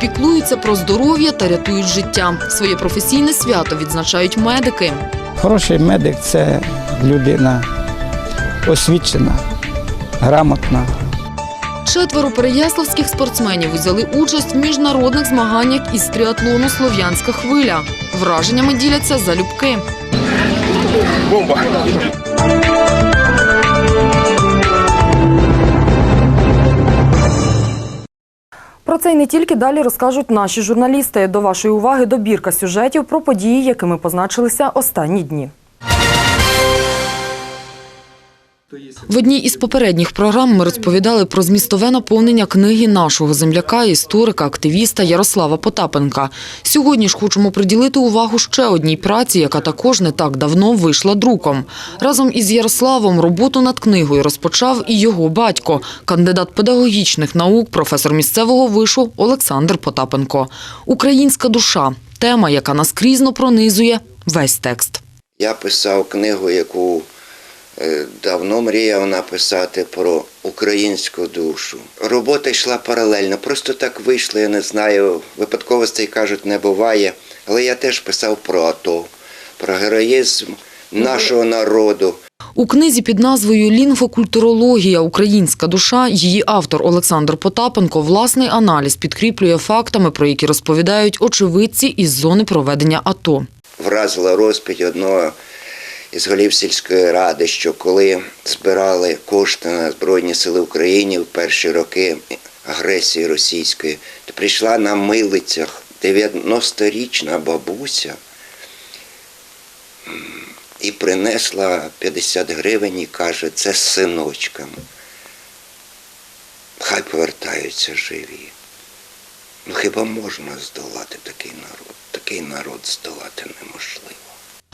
піклуються про здоров'я та рятують життя. Своє професійне свято відзначають медики. Хороший медик це людина освічена, грамотна. Четверо переяславських спортсменів взяли участь в міжнародних змаганнях із тріатлону Слов'янська хвиля. Враженнями діляться залюбки. Про це й не тільки далі розкажуть наші журналісти. До вашої уваги добірка сюжетів про події, якими позначилися останні дні. В одній із попередніх програм ми розповідали про змістове наповнення книги нашого земляка, історика, активіста Ярослава Потапенка. Сьогодні ж хочемо приділити увагу ще одній праці, яка також не так давно вийшла друком. Разом із Ярославом роботу над книгою розпочав і його батько, кандидат педагогічних наук, професор місцевого вишу Олександр Потапенко. Українська душа тема, яка наскрізно пронизує весь текст. Я писав книгу, яку давно мріяв написати про українську душу. Робота йшла паралельно, просто так вийшло, я не знаю. Випадковостей кажуть, не буває. Але я теж писав про АТО, про героїзм нашого народу. У книзі під назвою Лінгвокультурологія Українська душа її автор Олександр Потапенко власний аналіз підкріплює фактами, про які розповідають очевидці із зони проведення АТО. Вразила розпить одного із голів сільської ради, що коли збирали кошти на Збройні Сили України в перші роки агресії російської, то прийшла на милицях 90-річна бабуся і принесла 50 гривень і каже, це з синочками. Хай повертаються живі. Ну хіба можна здолати такий народ? Такий народ здолати неможливо.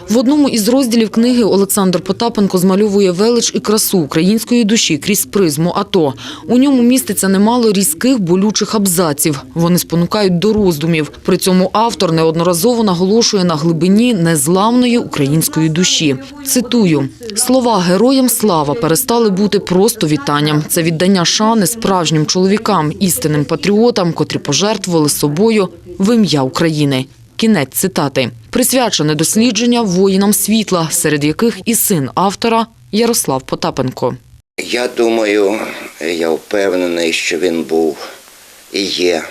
В одному із розділів книги Олександр Потапенко змальовує велич і красу української душі крізь призму АТО. У ньому міститься немало різких болючих абзаців. Вони спонукають до роздумів. При цьому автор неодноразово наголошує на глибині незламної української душі. Цитую: слова героям слава перестали бути просто вітанням. Це віддання шани справжнім чоловікам, істинним патріотам, котрі пожертвували собою в ім'я України. Кінець цитати. Присвячене дослідження воїнам світла, серед яких і син автора Ярослав Потапенко. Я думаю, я впевнений, що він був і є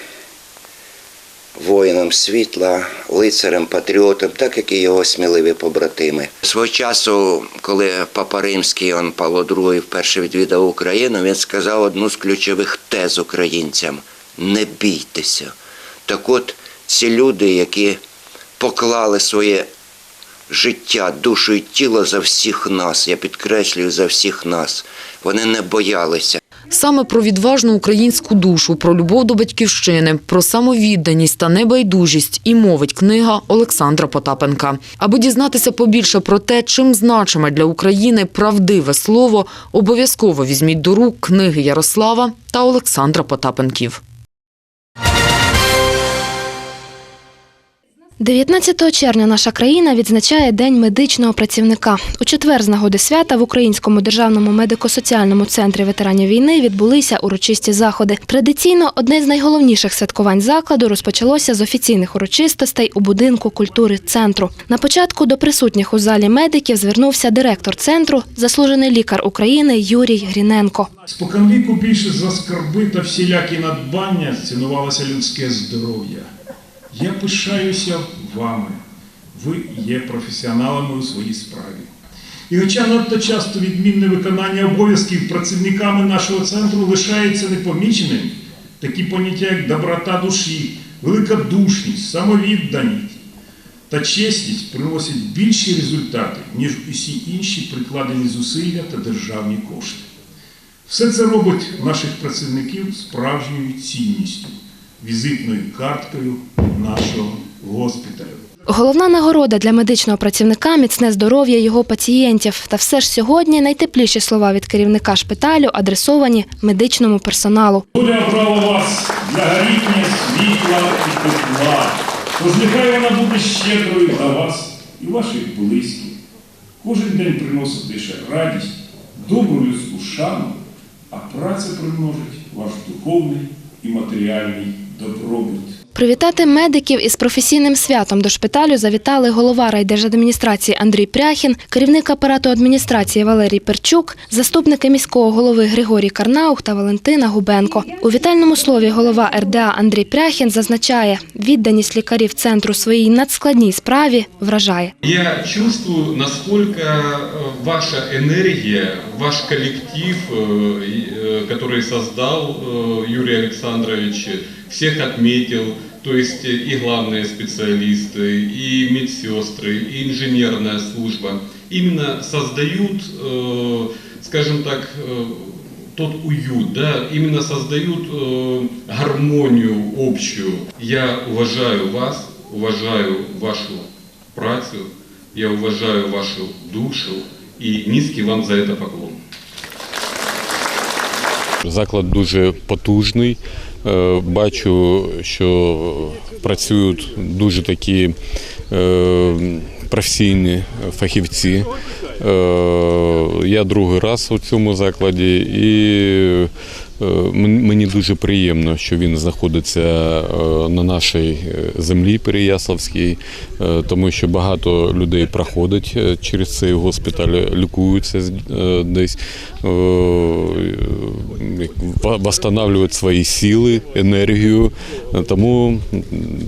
воїном світла, лицарем, патріотом, так як і його сміливі побратими. Свого часу, коли Папа Римський он Павло II вперше відвідав Україну, він сказав одну з ключових тез українцям: не бійтеся. Так от ці люди, які поклали своє життя, душу і тіло за всіх нас, я підкреслюю за всіх нас, вони не боялися. Саме про відважну українську душу, про любов до батьківщини, про самовідданість та небайдужість і мовить книга Олександра Потапенка. Аби дізнатися побільше про те, чим значиме для України правдиве слово, обов'язково візьміть до рук книги Ярослава та Олександра Потапенків. 19 червня наша країна відзначає День медичного працівника. У четвер з нагоди свята в Українському державному медико-соціальному центрі ветеранів війни відбулися урочисті заходи. Традиційно одне з найголовніших святкувань закладу розпочалося з офіційних урочистостей у будинку культури центру. На початку до присутніх у залі медиків звернувся директор центру, заслужений лікар України Юрій Гріненко. Споконвіку більше за скарби та всілякі надбання цінувалося людське здоров'я. Я пишаюся вами. Ви є професіоналами у своїй справі. І хоча надто часто відмінне виконання обов'язків працівниками нашого центру лишається непоміченим, такі поняття, як доброта душі, великодушність, самовідданість та чесність приносять більші результати, ніж усі інші прикладені зусилля та державні кошти. Все це робить наших працівників справжньою цінністю, візитною карткою нашого госпіталю. Головна нагорода для медичного працівника міцне здоров'я його пацієнтів. Та все ж сьогодні найтепліші слова від керівника шпиталю адресовані медичному персоналу. Доля обрала вас для гаріння світла і тепла. Тож нехай вона буде щедрою для вас і ваших близьких. Кожен день приносить лише радість, добру людську шану, а праця примножить ваш духовний і матеріальний добробут. Привітати медиків із професійним святом до шпиталю завітали голова райдержадміністрації Андрій Пряхін, керівник апарату адміністрації Валерій Перчук, заступники міського голови Григорій Карнаух та Валентина Губенко. У вітальному слові голова РДА Андрій Пряхін зазначає, відданість лікарів центру своїй надскладній справі вражає. Я чувствую, насколько э, ваша энергия, ваш коллектив, э, и, э, который Всех отметил, то есть э, и главные специалисты, и медсестры, и инженерная служба, именно создают, э, скажем так, э, тот уют, да, именно создают гармонию общую. Я уважаю вас, уважаю вашу працю, я уважаю вашу душу і низький вам за це поклон. Заклад дуже потужний. Е, Бачу, що працюють дуже такі е, професійні фахівці. Е, Я другий раз у цьому закладі і мені дуже приємно, що він знаходиться е, на нашій е, землі Переяславській, е, тому що багато людей проходить е, через цей госпіталь, лікуються е, десь, е, восстанавливають свої сили, енергію. Тому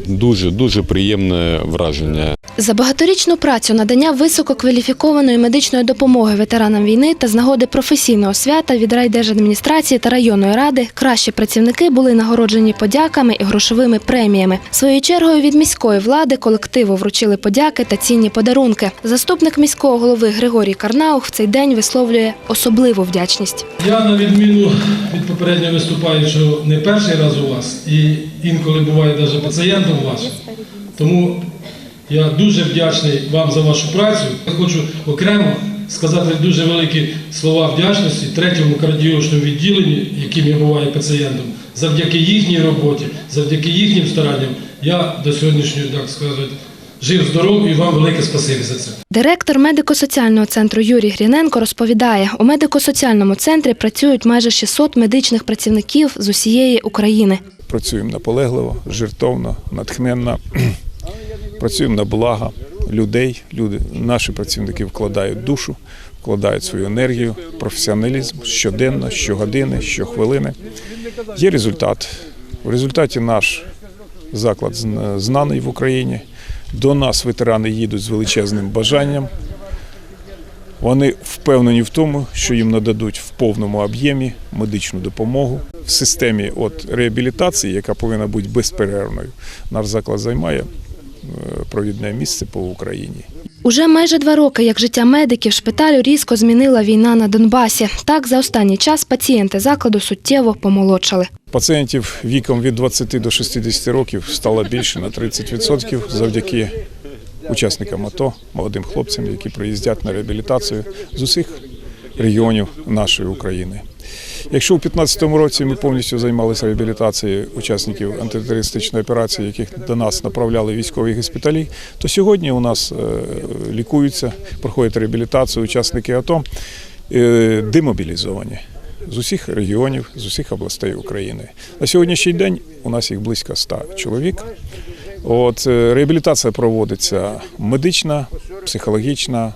дуже дуже приємне враження. За багаторічну працю надання висококваліфікованої медичної допомоги ветеранам війни та з нагоди професійного свята від райдержадміністрації та районної ради кращі працівники були нагороджені подяками і грошовими преміями. Своєю чергою від міської влади колективу вручили подяки та цінні подарунки. Заступник міського голови Григорій Карнаух в цей день висловлює особливу вдячність. Я на відміну від попереднього виступаючого не перший раз у вас і інколи буває навіть пацієнтом вашим. Тому я дуже вдячний вам за вашу працю. Я хочу окремо сказати дуже великі слова вдячності третьому кардіологічному відділенню, яким я буваю пацієнтом. Завдяки їхній роботі, завдяки їхнім старанням я до сьогоднішнього, так сказати, жив здоров і вам велике спасибі за це. Директор медико-соціального центру Юрій Гріненко розповідає, у медико-соціальному центрі працюють майже 600 медичних працівників з усієї України. працюємо наполегливо, жертовно, натхненно. Працюємо на благо людей. Люди, наші працівники вкладають душу, вкладають свою енергію, професіоналізм щоденно, щогодини, щохвилини. Є результат. В результаті наш заклад знаний в Україні. До нас ветерани їдуть з величезним бажанням. Вони впевнені в тому, що їм нададуть в повному об'ємі медичну допомогу в системі от реабілітації, яка повинна бути безперервною. Наш заклад займає провідне місце по Україні. Уже майже два роки, як життя медиків шпиталю різко змінила війна на Донбасі. Так, за останній час пацієнти закладу суттєво помолодшали. Пацієнтів віком від 20 до 60 років стало більше на 30% завдяки учасникам АТО, молодим хлопцям, які приїздять на реабілітацію з усіх регіонів нашої України. Якщо у 2015 році ми повністю займалися реабілітацією учасників антитерористичної операції, яких до нас направляли військові госпіталі, то сьогодні у нас е, лікуються, проходять реабілітацію учасники АТО е, демобілізовані з усіх регіонів, з усіх областей України. На сьогоднішній день у нас їх близько 100 чоловік. От е, реабілітація проводиться медична, психологічна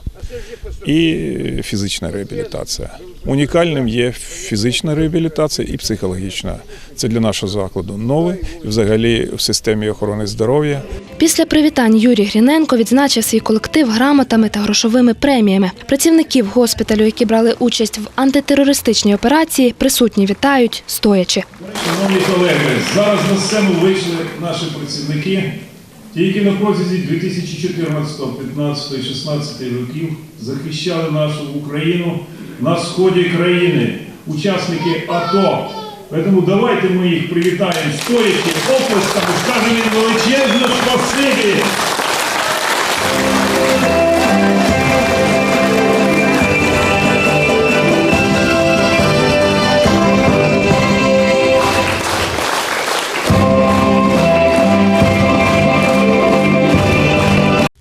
і фізична реабілітація. Унікальним є фізична реабілітація і психологічна. Це для нашого закладу нове і взагалі в системі охорони здоров'я Після привітань Юрій Гріненко відзначив свій колектив грамотами та грошовими преміями. Працівників госпіталю, які брали участь в антитерористичній операції, присутні вітають стоячи. Шановні колеги, зараз на сцену вийшли наші працівники, які на протязі 2014, 15 і 16 років захищали нашу Україну на сході країни, учасники АТО. Тому давайте ми їх привітаємо стоячи, оплесками, скажемо їм величезне спасибі.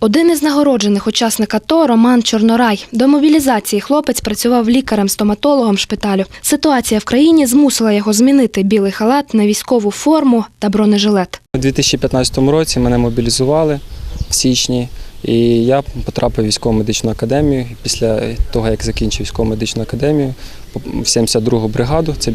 Один із нагороджених учасник АТО Роман Чорнорай. До мобілізації хлопець працював лікарем-стоматологом шпиталю. Ситуація в країні змусила його змінити білий халат на військову форму та бронежилет. У 2015 році мене мобілізували в січні, і я потрапив в військово медичну академію. Після того, як закінчив військово медичну академію, в 72-гу бригаду, це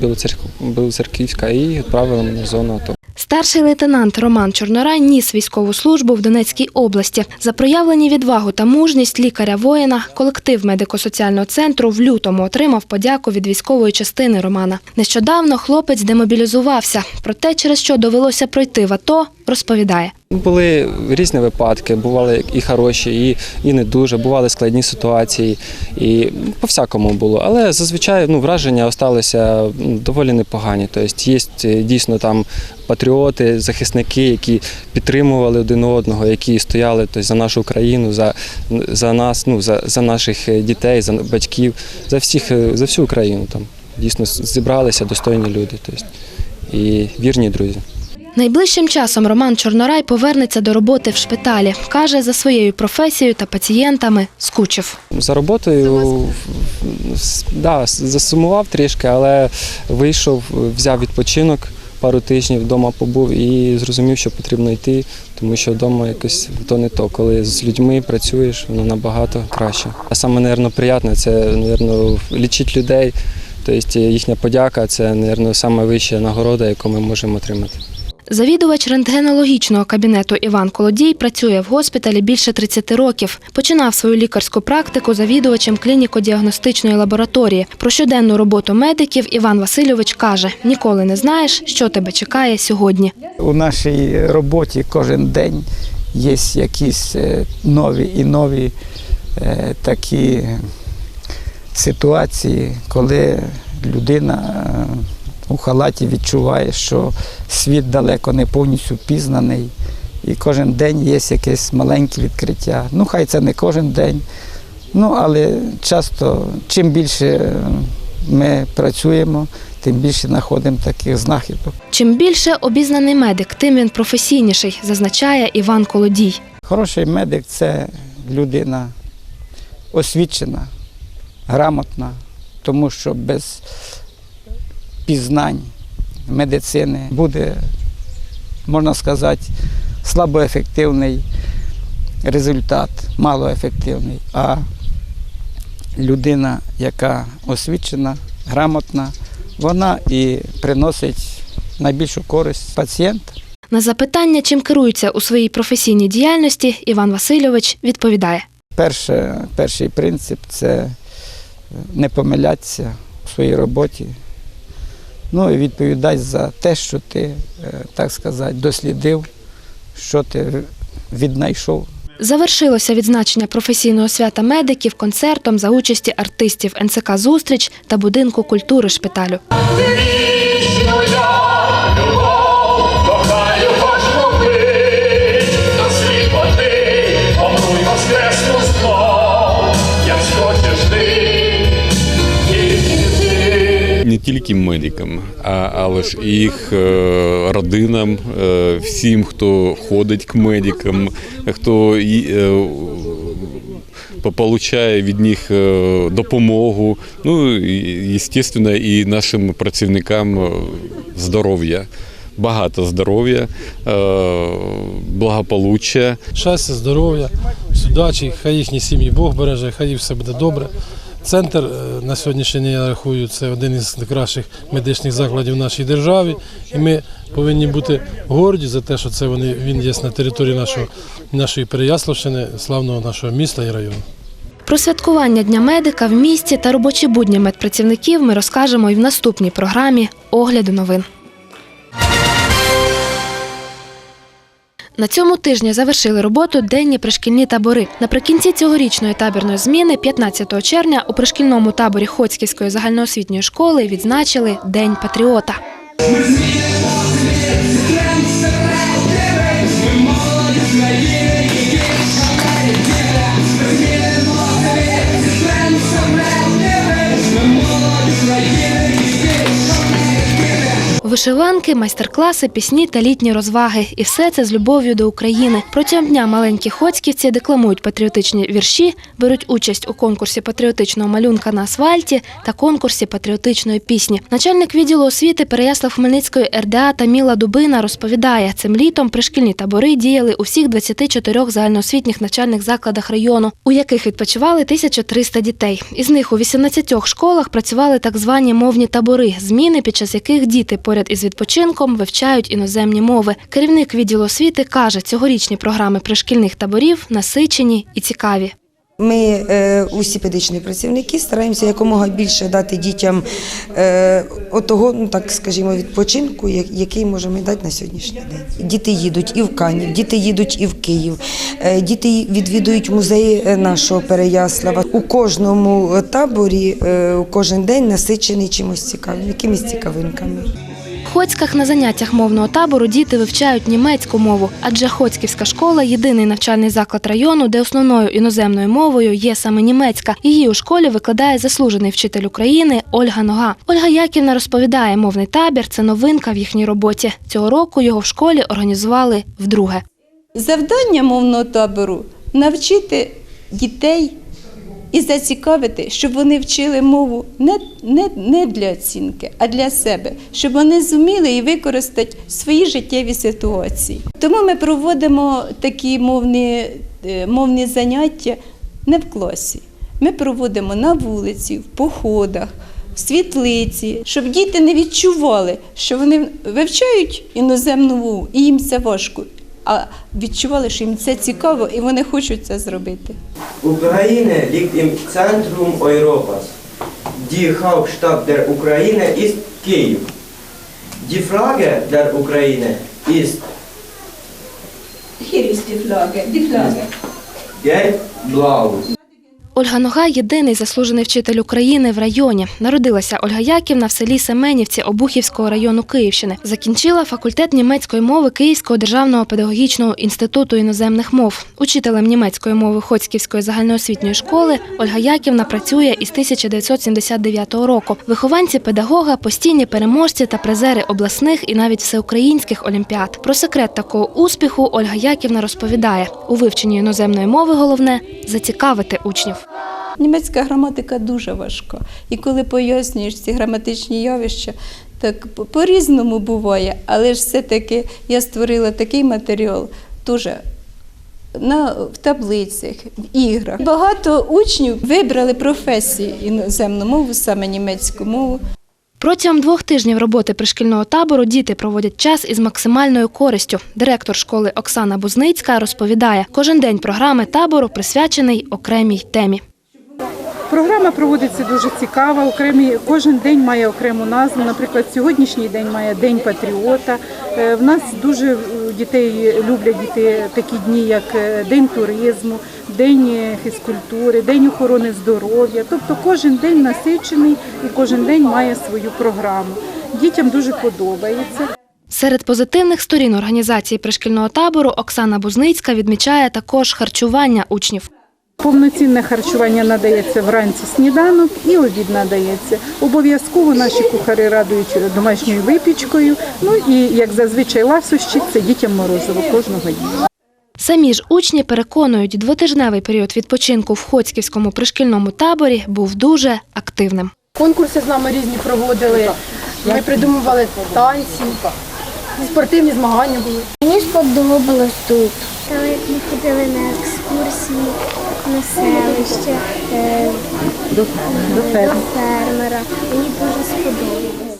Білоцерківська, і відправили мене в зону АТО. Старший лейтенант Роман Чорнорай ніс військову службу в Донецькій області. За проявлені відвагу та мужність лікаря-воїна колектив медико-соціального центру в лютому отримав подяку від військової частини Романа. Нещодавно хлопець демобілізувався. Про те, через що довелося пройти в АТО, розповідає. Були різні випадки, бували і хороші, і, і не дуже, бували складні ситуації, і по всякому було. Але зазвичай ну, враження залишилися ну, доволі непогані. Тобто є е, дійсно там патріоти, захисники, які підтримували один одного, які стояли тобто, за нашу країну, за, за нас, ну, за, за наших е, дітей, за батьків, за всіх, е, за всю Україну. Там дійсно зібралися достойні люди, тобто, і вірні друзі. Найближчим часом Роман Чорнорай повернеться до роботи в шпиталі. Каже, за своєю професією та пацієнтами скучив. За роботою да, засумував трішки, але вийшов, взяв відпочинок, пару тижнів вдома побув і зрозумів, що потрібно йти, тому що вдома якось то не то. Коли з людьми працюєш, воно набагато краще. А саме, мабуть, приємне це, мабуть, лічити людей. Тобто їхня подяка це, мабуть, найвища нагорода, яку ми можемо отримати. Завідувач рентгенологічного кабінету Іван Колодій працює в госпіталі більше 30 років. Починав свою лікарську практику завідувачем клініко-діагностичної лабораторії. Про щоденну роботу медиків Іван Васильович каже: ніколи не знаєш, що тебе чекає сьогодні. У нашій роботі кожен день є якісь е, нові і нові е, такі ситуації, коли людина е, у халаті відчуває, що світ далеко не повністю пізнаний, і кожен день є якесь маленьке відкриття. Ну, хай це не кожен день, ну але часто, чим більше е, ми працюємо, тим більше знаходимо таких знахідок. Чим більше обізнаний медик, тим він професійніший, зазначає Іван Колодій. Хороший медик це людина освічена, грамотна, тому що без пізнань медицини буде, можна сказати, слабоефективний результат, малоефективний. А людина, яка освічена, грамотна, вона і приносить найбільшу користь пацієнту. На запитання, чим керується у своїй професійній діяльності, Іван Васильович відповідає. Перше, перший принцип це не помилятися у своїй роботі. Ну і відповідати за те, що ти, е, так сказати, дослідив, що ти віднайшов. Завершилося відзначення професійного свята медиків концертом за участі артистів НЦК Зустріч та будинку культури шпиталю. Тільки медикам, а, але ж їх е, родинам, е, всім, хто ходить к медикам, хто е, получає від них допомогу. Ну і, звісно, і нашим працівникам здоров'я. Багато здоров'я, благополуччя. Щастя, здоров'я, удачі, хай їхні сім'ї Бог береже, хай все буде добре. Центр е, на сьогоднішній день, я рахую, це один із найкращих медичних закладів в нашій державі. І ми повинні бути горді за те, що це вони, він є на території нашого, нашої Переяславщини, славного нашого міста і району. Про святкування Дня медика в місті та робочі будні медпрацівників ми розкажемо і в наступній програмі Огляду новин. На цьому тижні завершили роботу денні пришкільні табори. Наприкінці цьогорічної табірної зміни, 15 червня, у пришкільному таборі Хоцьківської загальноосвітньої школи відзначили День патріота. Вишиванки майстер-класи, пісні та літні розваги. І все це з любов'ю до України. Протягом дня маленькі хоцьківці декламують патріотичні вірші, беруть участь у конкурсі патріотичного малюнка на асфальті та конкурсі патріотичної пісні. Начальник відділу освіти Переяслав Хмельницької РДА Таміла Дубина розповідає, цим літом пришкільні табори діяли у всіх 24 загальноосвітніх навчальних закладах району, у яких відпочивали 1300 дітей. Із них у 18 школах працювали так звані мовні табори, зміни, під час яких діти поряд із відпочинком вивчають іноземні мови. Керівник відділу освіти каже, цьогорічні програми пришкільних таборів насичені і цікаві. Ми е, усі педагогічні працівники стараємося якомога більше дати дітям е, отого, ну так скажімо, відпочинку, який можемо дати на сьогоднішній день. Діти їдуть і в Канів, діти їдуть і в Київ, е, діти відвідують музеї нашого Переяслава. У кожному таборі кожен день насичений чимось цікавим, якимись цікавинками. Хоцьках на заняттях мовного табору діти вивчають німецьку мову, адже Хоцьківська школа єдиний навчальний заклад району, де основною іноземною мовою є саме німецька. Її у школі викладає заслужений вчитель України Ольга Нога. Ольга Яківна розповідає, мовний табір це новинка в їхній роботі. Цього року його в школі організували вдруге. Завдання мовного табору навчити дітей і зацікавити, щоб вони вчили мову не, не, не для оцінки, а для себе, щоб вони зуміли і використати свої життєві ситуації. Тому ми проводимо такі мовні, е, мовні заняття не в класі. Ми проводимо на вулиці, в походах, в світлиці, щоб діти не відчували, що вони вивчають іноземну мову і їм це важко, а відчували, що їм це цікаво і вони хочуть це зробити. Ukraine liegt im Zentrum Europas. Die Hauptstadt der Ukraine ist Kiew. Die Flagge der Ukraine ist Hier ist die Flagge, die Flagge. gelb-blau. Ольга Нога єдиний заслужений вчитель України в районі. Народилася Ольга Яківна в селі Семенівці Обухівського району Київщини. Закінчила факультет німецької мови Київського державного педагогічного інституту іноземних мов. Учителем німецької мови Хоцьківської загальноосвітньої школи Ольга Яківна працює із 1979 року. Вихованці педагога, постійні переможці та призери обласних і навіть всеукраїнських олімпіад. Про секрет такого успіху Ольга Яківна розповідає: у вивченні іноземної мови головне зацікавити учнів. Німецька граматика дуже важка. І коли пояснюєш ці граматичні явища, так по- по-різному буває, але ж все-таки я створила такий матеріал дуже. На, в таблицях, в іграх. Багато учнів вибрали професію іноземну мову, саме німецьку мову. Протягом двох тижнів роботи пришкільного табору діти проводять час із максимальною користю. Директор школи Оксана Бузницька розповідає, кожен день програми табору присвячений окремій темі. Програма проводиться дуже цікава. Окремі кожен день має окрему назву. Наприклад, сьогоднішній день має День патріота. Е, В нас дуже е, дітей люблять діти такі дні, як е, День туризму, День фізкультури, День охорони здоров'я. Тобто кожен день насичений і кожен день має свою програму. Дітям дуже подобається. Серед позитивних сторін організації пришкільного табору Оксана Бузницька відмічає також харчування учнів. Повноцінне харчування надається вранці сніданок і обід надається. Обов'язково наші кухари радують домашньою випічкою. Ну і як зазвичай ласощі, це дітям морозиво кожного дня. Самі ж учні переконують, двотижневий період відпочинку в Хоцьківському пришкільному таборі був дуже активним. Конкурси з нами різні проводили. Ми придумували танці, спортивні змагання були. Мені сподобалось тут. Ми ходили на екскурсії, на селище, е, до фермера. Мені дуже сподобалось.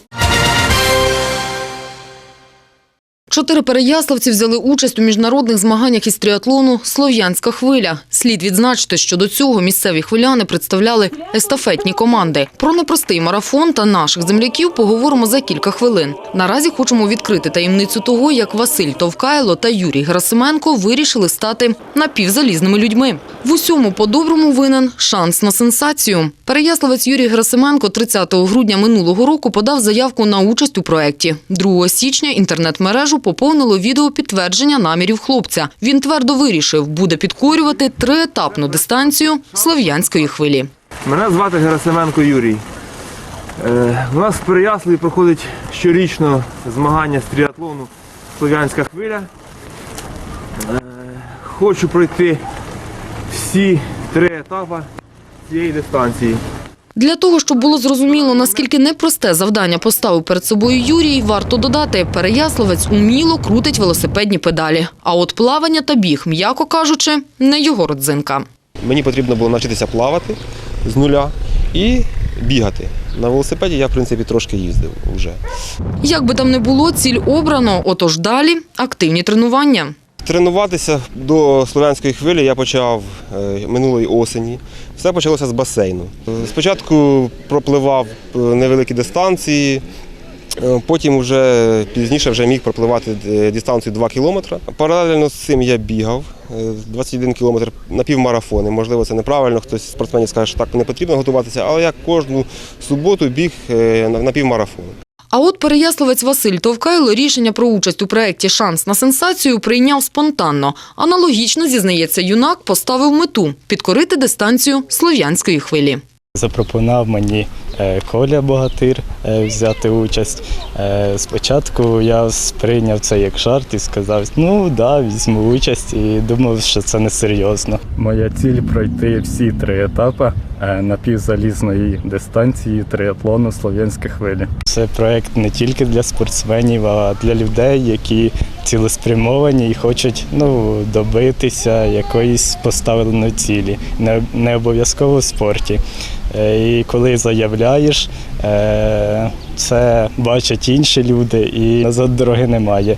Чотири переяславці взяли участь у міжнародних змаганнях із тріатлону «Слов'янська хвиля». Слід відзначити, що до цього місцеві хвиляни представляли естафетні команди. Про непростий марафон та наших земляків поговоримо за кілька хвилин. Наразі хочемо відкрити таємницю того, як Василь Товкайло та Юрій Герасименко вирішили стати напівзалізними людьми. В усьому по-доброму винен шанс на сенсацію. Переяславець Юрій Герасименко 30 грудня минулого року подав заявку на участь у проєкті. 2 січня інтернет-мережу поповнило відео підтвердження намірів хлопця. Він твердо вирішив, буде підкорювати триетапну дистанцію слов'янської хвилі. Мене звати Герасименко Юрій. Е, У нас в Переяславі проходить щорічно змагання з тріатлону Слов'янська хвиля. Е, Хочу пройти всі три етапи цієї дистанції. Для того, щоб було зрозуміло, наскільки непросте завдання поставив перед собою Юрій, варто додати, переяславець уміло крутить велосипедні педалі. А от плавання та біг, м'яко кажучи, не його родзинка. Мені потрібно було навчитися плавати з нуля і бігати. На велосипеді я, в принципі, трошки їздив вже. Як би там не було, ціль обрано, отож далі активні тренування. Тренуватися до слов'янської хвилі я почав е, минулої осені. Все почалося з басейну. Спочатку пропливав е, невеликі дистанції, е, потім вже пізніше вже міг пропливати дистанцію 2 кілометри. Паралельно з цим я бігав е, 21 кілометр на півмарафони. Можливо, це неправильно, хтось спортсменів скаже, що так не потрібно готуватися, але я кожну суботу біг на півмарафон. А от переяславець Василь Товкайло рішення про участь у проєкті «Шанс на сенсацію» прийняв спонтанно. Аналогічно, зізнається юнак, поставив мету – підкорити дистанцію слов'янської хвилі. Запропонував мені е, Коля Богатир е, взяти участь. Е, Спочатку я сприйняв це як жарт і сказав, ну да, візьму участь і думав, що це не серйозно. Моя ціль пройти всі три етапи напівзалізної дистанції триатлону Слов'янська хвилі. Це проект не тільки для спортсменів, а для людей, які цілеспрямовані і хочуть ну, добитися якоїсь поставленої цілі, не, не обов'язково в спорті. Е, І коли заявляєш, е, це бачать інші люди, і назад дороги немає.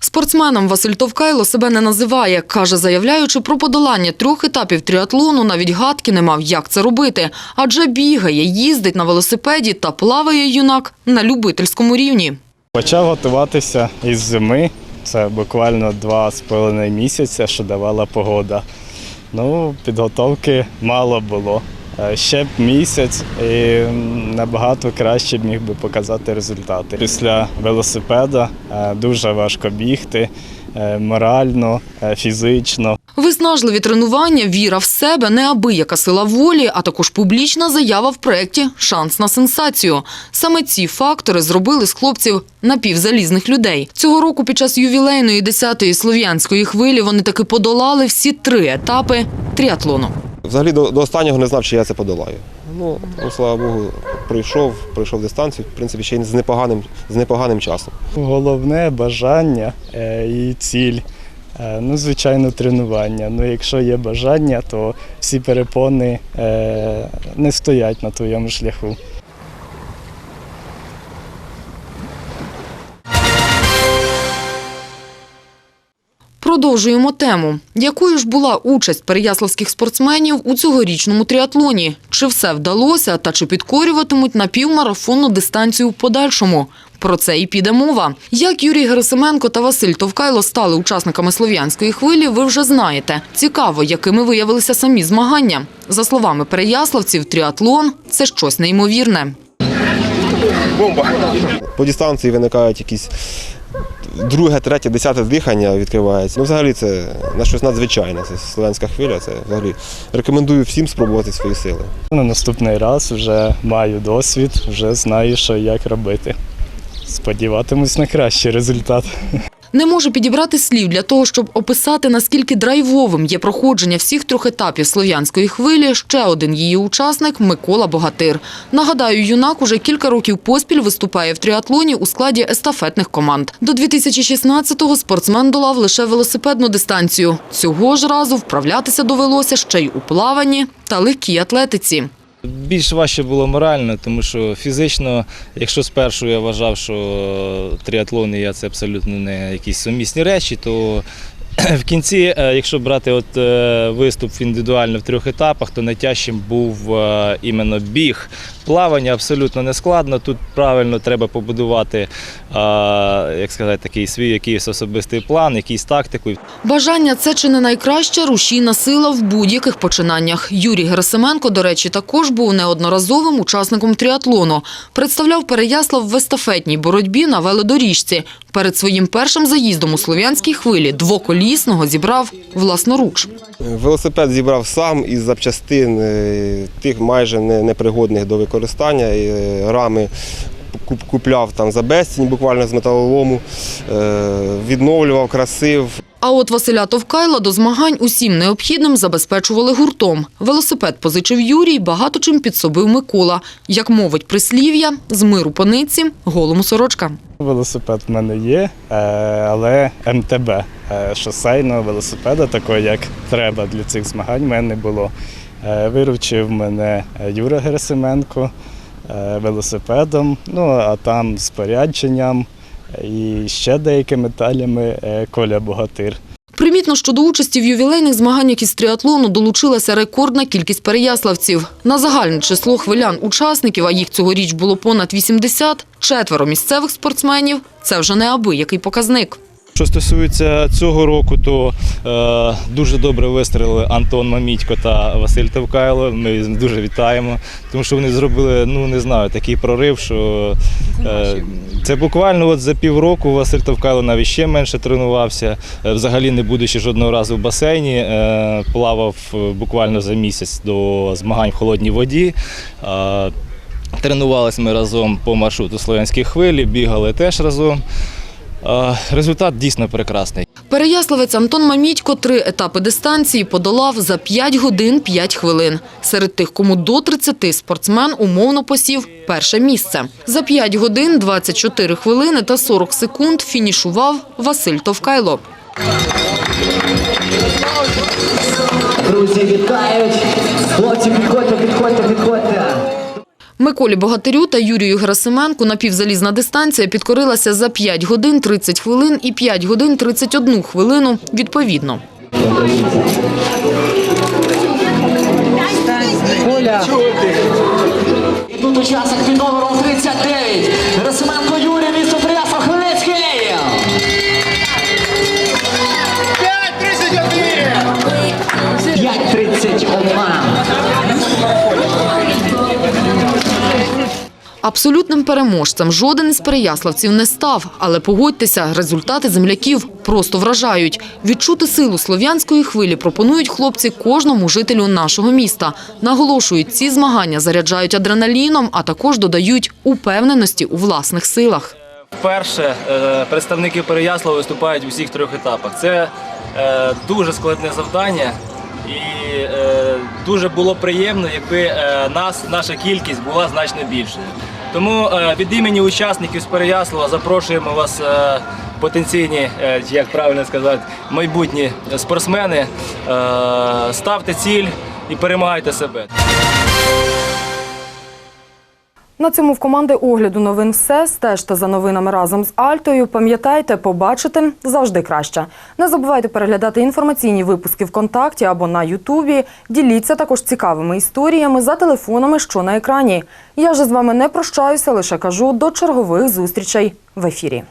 Спортсменом Василь Товкайло себе не називає. Каже, заявляючи про подолання трьох етапів тріатлону, навіть гадки не мав, як це робити. Адже бігає, їздить на велосипеді та плаває юнак на любительському рівні. Почав готуватися із зими. Це буквально два з половиною місяця, що давала погода. Ну, підготовки мало було. Е, Ще б місяць і набагато краще міг би показати результати. Після велосипеда е, дуже важко бігти е, морально, фізично. Виснажливі тренування, віра в себе, неабияка сила волі, а також публічна заява в проєкті «Шанс на сенсацію». Саме ці фактори зробили з хлопців напівзалізних людей. Цього року під час ювілейної 10-ї слов'янської хвилі вони таки подолали всі три етапи тріатлону. Взагалі до, до останнього не знав, чи я це подолаю. Ну, ну, слава Богу, пройшов, пройшов дистанцію, в принципі, ще й з непоганим, з непоганим часом. Головне бажання е, і ціль. Е, Ну, звичайно, тренування. Ну, якщо є бажання, то всі перепони е, не стоять на твоєму шляху. Продовжуємо тему. Якою ж була участь переяславських спортсменів у цьогорічному тріатлоні? Чи все вдалося та чи підкорюватимуть напівмарафонну дистанцію в подальшому? Про це і піде мова. Як Юрій Герасименко та Василь Товкайло стали учасниками слов'янської хвилі, ви вже знаєте. Цікаво, якими виявилися самі змагання. За словами переяславців, тріатлон – це щось неймовірне. Бомба! По дистанції виникають якісь друге, третє, десяте дихання відкривається. Ну, взагалі це на щось надзвичайне. Це слов'янська хвиля. Це взагалі рекомендую всім спробувати свої сили. На наступний раз вже маю досвід, вже знаю, що як робити. Сподіватимусь на кращий результат. Не можу підібрати слів для того, щоб описати, наскільки драйвовим є проходження всіх трьох етапів слов'янської хвилі. Ще один її учасник – Микола Богатир. Нагадаю, юнак уже кілька років поспіль виступає в тріатлоні у складі естафетних команд. До 2016-го спортсмен долав лише велосипедну дистанцію. Цього ж разу вправлятися довелося ще й у плаванні та легкій атлетиці. Більш важче було морально, тому що фізично, якщо спершу я вважав, що триатлон і я це абсолютно не якісь сумісні речі, то в кінці, е, якщо брати от е, виступ індивідуально в трьох етапах, то найтяжчим був е, іменно біг. Плавання абсолютно не складно. Тут правильно треба побудувати, як сказати, такий свій якийсь особистий план, якийсь тактику. Бажання – це чи не найкраща рушійна сила в будь-яких починаннях. Юрій Герасименко, до речі, також був неодноразовим учасником тріатлону. Представляв Переяслав в естафетній боротьбі на велодоріжці. Перед своїм першим заїздом у слов'янській хвилі двоколісного зібрав власноруч. Велосипед зібрав сам із запчастин е, тих майже непригодних до використання. Е, Рами купляв там за безцінь, буквально з металолому, е, відновлював, красив. А от Василя Товкайла до змагань усім необхідним забезпечували гуртом. Велосипед позичив Юрій, багато чим підсобив Микола. Як мовить прислів'я, з миру пониці, голому сорочка. Велосипед в мене є, е, але МТБ е, шосейного велосипеда, такого як треба для цих змагань, в мене не було. Виручив мене Юра Герасименко велосипедом, ну а там спорядженням і ще деякими деталями е, Коля Богатир. Примітно, що до участі в ювілейних змаганнях із тріатлону долучилася рекордна кількість переяславців. На загальне число хвилян учасників, а їх цьогоріч було понад 80, четверо місцевих спортсменів – це вже не аби який показник. Що стосується цього року, то е, дуже добре вистрілили Антон Мамітько та Василь Товкайло. Ми їх дуже вітаємо, тому що вони зробили, ну не знаю, такий прорив, що е, це буквально от за півроку Василь Товкайло навіть ще менше тренувався. Е, взагалі не будучи жодного разу в басейні, е, плавав е, буквально за місяць до змагань в холодній воді. Е, Тренувалися ми разом по маршруту Слов'янської хвилі, бігали теж разом. Результат дійсно прекрасний. Переяславець Антон Мамітько три етапи дистанції подолав за 5 годин 5 хвилин. Серед тих, кому до 30 спортсмен умовно посів перше місце. За 5 годин 24 хвилини та 40 секунд фінішував Василь Товкайло. Друзі, вітають! Хлопці, підходьте, підходьте, підходьте! Миколі Богатирю та Юрію Герасименку напівзалізна дистанція підкорилася за 5 годин 30 хвилин і 5 годин 31 хвилину відповідно. Тут учасник під номером 39. Герасименко Юрій, Абсолютним переможцем жоден із переяславців не став, але погодьтеся, результати земляків просто вражають. Відчути силу слов'янської хвилі пропонують хлопці кожному жителю нашого міста. Наголошують, ці змагання заряджають адреналіном, а також додають упевненості у власних силах. Вперше е, представники Переяслава виступають в усіх трьох етапах. Це е, дуже складне завдання, і е, дуже було приємно, якби нас, наша кількість була значно більшою. Тому е, від імені учасників з Переяслава запрошуємо вас, е, потенційні, е, як правильно сказати, майбутні спортсмени. Ставте ціль і перемагайте себе. На цьому в команди огляду новин все. Стежте за новинами разом з Альтою. Пам'ятайте, побачити завжди краще. Не забувайте переглядати інформаційні випуски ВКонтакті або на Ютубі. Діліться також цікавими історіями за телефонами, що на екрані. Я же з вами не прощаюся, лише кажу до чергових зустрічей в ефірі.